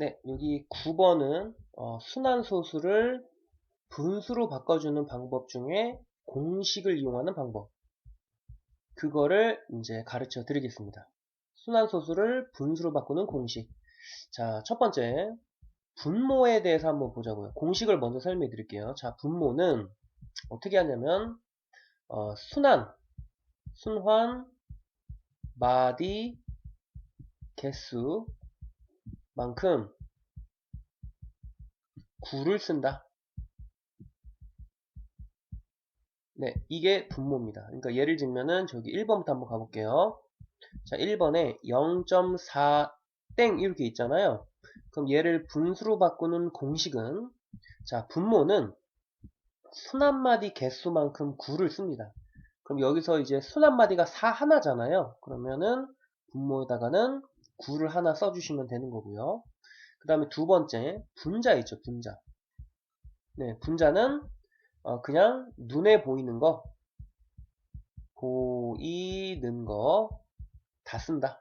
네, 여기 9번은 어, 순환소수를 분수로 바꿔주는 방법 중에 공식을 이용하는 방법. 그거를 이제 가르쳐 드리겠습니다. 순환소수를 분수로 바꾸는 공식. 자, 첫 번째, 분모에 대해서 한번 보자고요. 공식을 먼저 설명해 드릴게요. 자, 분모는 어떻게 하냐면, 어, 순환, 순환, 마디, 개수, 만큼 9를 쓴다. 네, 이게 분모입니다. 그러니까 예를 들면은 저기 1번부터 한번 가볼게요. 자, 1번에 0.4 땡 이렇게 있잖아요. 그럼 얘를 분수로 바꾸는 공식은 자, 분모는 순 한마디 개수만큼 9를 씁니다. 그럼 여기서 이제 순 한마디가 4 하나잖아요. 그러면은 분모에다가는 9를 하나 써주시면 되는 거고요. 그 다음에 두 번째 분자 있죠. 분자. 네, 분자는 어, 그냥 눈에 보이는 거 보이는 거 다 쓴다.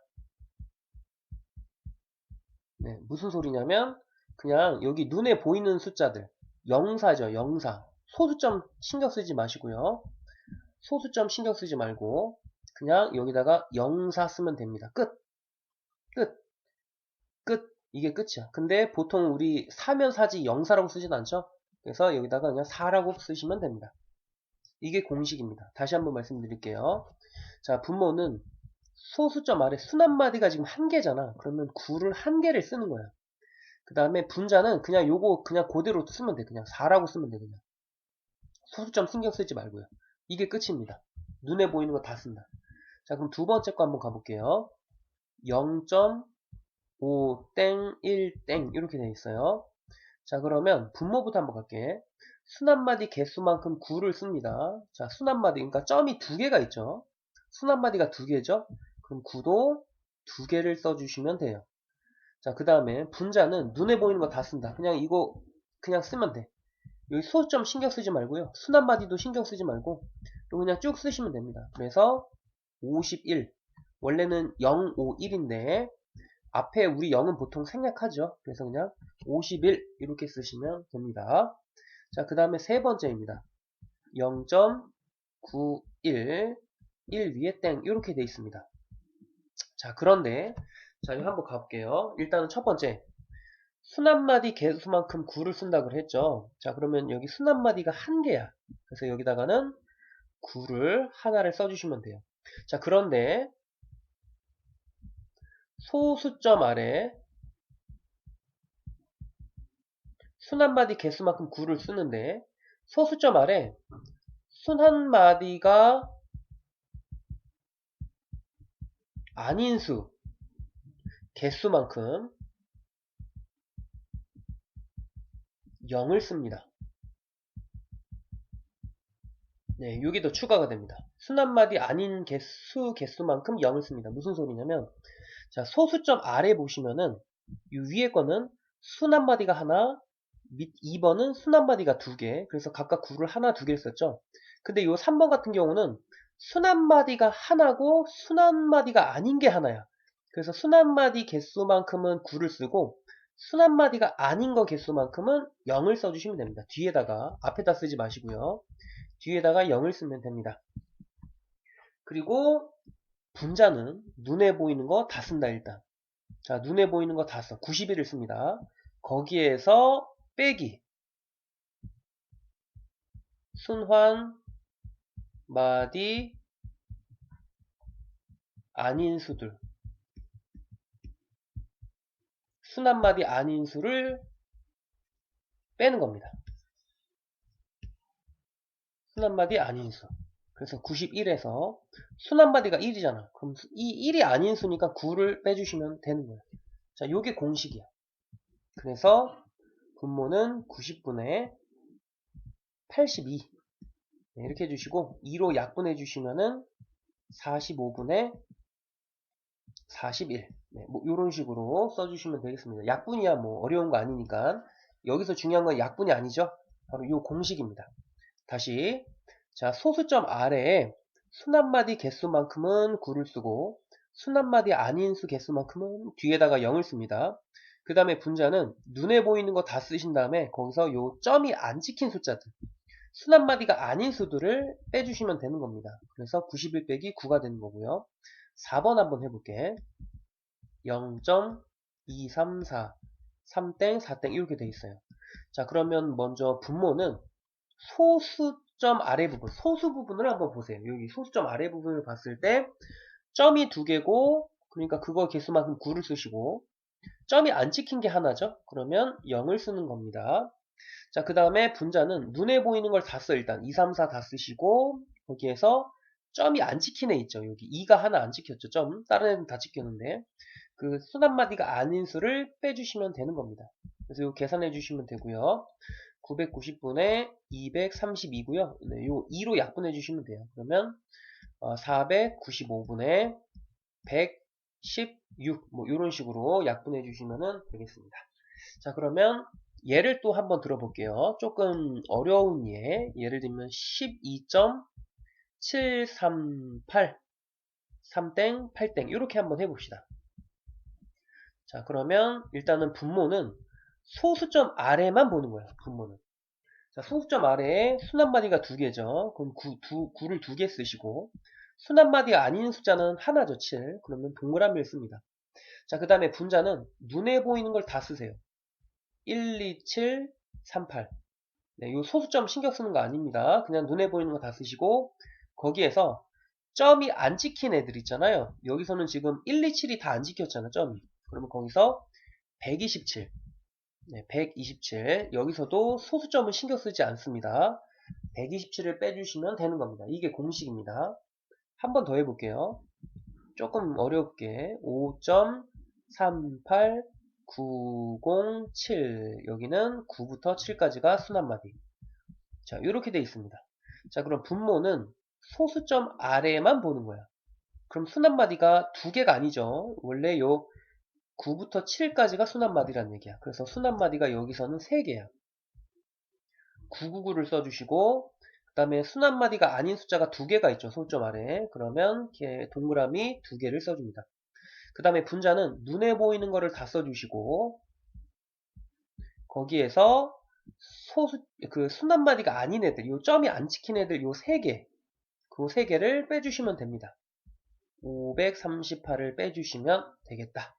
네, 무슨 소리냐면 그냥 여기 눈에 보이는 숫자들 영사죠. 영사. 소수점 신경 쓰지 마시고요. 소수점 신경 쓰지 말고 그냥 여기다가 영사 쓰면 됩니다. 끝. 끝. 끝. 이게 끝이야. 근데 보통 우리 사면 사지 영사라고 쓰진 않죠? 그래서 여기다가 그냥 4라고 쓰시면 됩니다. 이게 공식입니다. 다시 한번 말씀드릴게요. 자, 분모는 소수점 아래 순한마디가 지금 한 개잖아. 그러면 9를 한 개를 쓰는 거야. 그 다음에 분자는 그냥 요거 그냥 그대로 쓰면 돼. 그냥 4라고 쓰면 돼. 그냥. 소수점 신경 쓰지 말고요. 이게 끝입니다. 눈에 보이는 거 다 쓴다. 자, 그럼 두 번째 거 한번 가볼게요. 0.5 땡, 1 땡, 이렇게 되어 있어요. 자, 그러면 분모부터 한번 갈게. 순한마디 개수만큼 9를 씁니다. 자, 순한마디, 그러니까 점이 두 개가 있죠. 순한마디가 두 개죠. 그럼 9도 두 개를 써주시면 돼요. 자, 그 다음에 분자는 눈에 보이는 거 다 쓴다. 그냥 이거 그냥 쓰면 돼. 여기 소수점 신경 쓰지 말고요. 순한마디도 신경 쓰지 말고 또 그냥 쭉 쓰시면 됩니다. 그래서 51 원래는 0, 5, 1인데 앞에 우리 0은 보통 생략하죠. 그래서 그냥 51 이렇게 쓰시면 됩니다. 자, 그 다음에 세 번째입니다. 0.91 1 위에 땡 이렇게 돼 있습니다. 자, 그런데 자, 이거 한번 가볼게요. 일단은 첫 번째 순한마디 개수만큼 9를 쓴다고 했죠. 자, 그러면 여기 순한마디가 한 개야. 그래서 여기다가는 9를 하나를 써주시면 돼요. 자, 그런데 소수점 아래 순 한 마디 개수만큼 9를 쓰는데 소수점 아래 순 한 마디가 아닌 수 개수만큼 0을 씁니다. 네, 여기도 추가가 됩니다. 순한마디 아닌 개수 개수만큼 0을 씁니다. 무슨 소리냐면 자, 소수점 아래 보시면은 이 위에 거는 순한마디가 하나, 밑 2번은 순한마디가 두 개. 그래서 각각 9를 하나, 두 개를 썼죠. 근데 이 3번 같은 경우는 순한마디가 하나고 순한마디가 아닌 게 하나야. 그래서 순한마디 개수만큼은 9를 쓰고 순한마디가 아닌 거 개수만큼은 0을 써주시면 됩니다. 뒤에다가 앞에다 쓰지 마시고요. 뒤에다가 0을 쓰면 됩니다. 그리고 분자는 눈에 보이는 거 다 쓴다 일단. 자 눈에 보이는 거 다 써. 91을 씁니다. 거기에서 빼기 순환 마디 아닌 수들 순한 마디 아닌 수를 빼는 겁니다. 순한마디 아닌 수. 그래서 91에서 순한마디가 1이잖아. 그럼 이 1이 아닌 수니까 9를 빼주시면 되는 거예요. 자, 요게 공식이야. 그래서 분모는 90분의 82 네, 이렇게 해주시고 2로 약분해 주시면은 45분의 41 네, 뭐 이런 식으로 써주시면 되겠습니다. 약분이야 뭐 어려운 거 아니니까 여기서 중요한 건 약분이 아니죠. 바로 이 공식입니다. 다시 자 소수점 아래에 순한마디 개수만큼은 9를 쓰고 순한마디 아닌 수 개수만큼은 뒤에다가 0을 씁니다. 그 다음에 분자는 눈에 보이는 거 다 쓰신 다음에 거기서 요 점이 안 찍힌 숫자들 순한마디가 아닌 수들을 빼주시면 되는 겁니다. 그래서 91 빼기 9가 되는 거고요. 4번 한번 해볼게. 0.234 3땡 4땡 이렇게 돼 있어요. 자 그러면 먼저 분모는 소수점 아래 부분 소수 부분을 한번 보세요. 여기 소수점 아래 부분을 봤을 때 점이 두 개고 그러니까 그거 개수만큼 9를 쓰시고 점이 안 찍힌 게 하나죠. 그러면 0을 쓰는 겁니다. 자, 그 다음에 분자는 눈에 보이는 걸 다 써, 일단. 2, 3, 4 다 쓰시고, 거기에서 점이 안 찍힌 애 있죠. 여기 2가 하나 안 찍혔죠. 점. 다른 애는 다 찍혔는데, 그 순 한마디가 아닌 수를 빼주시면 되는 겁니다. 그래서 이거 계산해 주시면 되고요. 990분의 232고요. 네, 요 2로 약분해 주시면 돼요. 그러면 495분의 116, 뭐 이런 식으로 약분해 주시면 되겠습니다. 자, 그러면 예를 또 한번 들어볼게요. 조금 어려운 예. 예를 들면 12.738 3땡 8땡 이렇게 한번 해봅시다. 자 그러면 일단은 분모는 소수점 아래만 보는 거예요. 분모는. 자 소수점 아래에 순한마디가 두 개죠. 그럼 9, 2, 9를 두 개 쓰시고 순한마디가 아닌 숫자는 하나죠. 7. 그러면 동그라미를 씁니다. 자 그 다음에 분자는 눈에 보이는 걸 다 쓰세요. 12738 네, 요 소수점 신경 쓰는 거 아닙니다. 그냥 눈에 보이는 거 다 쓰시고 거기에서 점이 안 찍힌 애들 있잖아요. 여기서는 지금 127이 다 안 찍혔잖아, 점이. 그러면 거기서 127 네, 127 여기서도 소수점은 신경 쓰지 않습니다. 127을 빼주시면 되는 겁니다. 이게 공식입니다. 한 번 더 해볼게요. 조금 어렵게 5.38 907 여기는 9부터 7까지가 순한마디 자 이렇게 돼 있습니다 자 그럼 분모는 소수점 아래에만 보는 거야 그럼 순한마디가 두 개가 아니죠 원래 요 9부터 7까지가 순한마디란 얘기야 그래서 순한마디가 여기서는 3개야 999를 써주시고 그 다음에 순한마디가 아닌 숫자가 두 개가 있죠 소수점 아래 그러면 이렇게 동그라미 두 개를 써줍니다 그 다음에 분자는 눈에 보이는 거를 다 써주시고 거기에서 소수 그 순한마디가 아닌 애들 요 점이 안 찍힌 애들 요세개그세 개를 빼주시면 됩니다. 538을 빼주시면 되겠다.